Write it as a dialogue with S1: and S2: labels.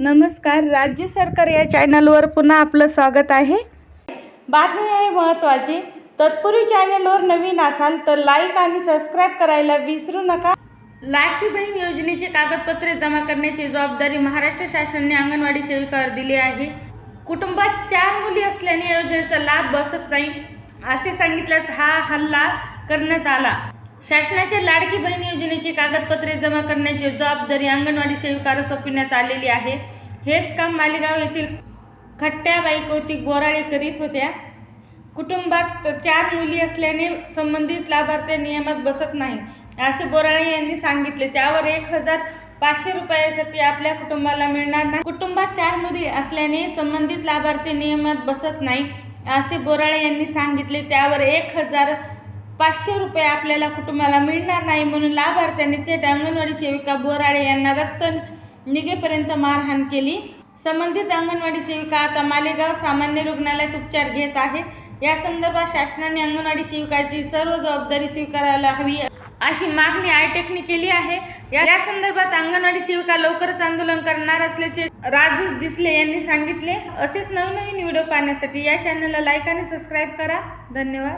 S1: नमस्कार राज्य सरकार या चॅनलवर पुन्हा आपलं स्वागत आहे. बातमी आहे महत्त्वाची. तत्पूर्वी चॅनलवर नवीन असाल तर लाईक आणि सबस्क्राईब करायला विसरू नका. लाडकी बहीण योजनेची कागदपत्रे जमा करण्याची जबाबदारी महाराष्ट्र शासनाने अंगणवाडी सेविकावर दिली आहे. कुटुंबात चार मुली असल्याने योजनेचा लाभ बसत नाही असे सांगितल्यात हा हल्ला करण्यात आला. शासनाच्या लाडकी बहीण योजनेची कागदपत्रे जमा करण्याची जबाबदारी अंगणवाडी सेविकाला सोपविण्यात आलेली आहे. हेच काम मालेगाव येथील खट्ट्याबाई कौतिक बोराळे करीत होत्या. कुटुंबात चार मुली असल्याने संबंधित लाभार्थी नियमात बसत नाही असे बोराळे यांनी सांगितले. त्यावर एक हजार पाचशे रुपयासाठी आपल्या कुटुंबाला मिळणार नाही. कुटुंबात चार मुली असल्याने संबंधित लाभार्थी नियमात बसत नाही असे बोराळे यांनी सांगितले. त्यावर एक हजार पाचशे रुपये आपल्याला कुटुंबाला मिळणार नाही म्हणून लाभार्थ्यांनी थेट अंगणवाडी सेविका बोराळे यांना रक्त निघेपर्यंत मारहाण केली. संबंधित अंगणवाडी सेविका आता मालेगाव सामान्य रुग्णालयात उपचार घेत आहेत. या संदर्भात शासनाने अंगणवाडी सेविकाची सर्व जबाबदारी स्वीकारायला हवी अशी मागणी आयटेकने केली आहे. या या संदर्भात अंगणवाडी सेविका लवकरच आंदोलन करणार असल्याचे राजू दिसले यांनी सांगितले. असेच नवनवीन व्हिडिओ पाहण्यासाठी या चॅनलला लाईक आणि सबस्क्राईब करा. धन्यवाद.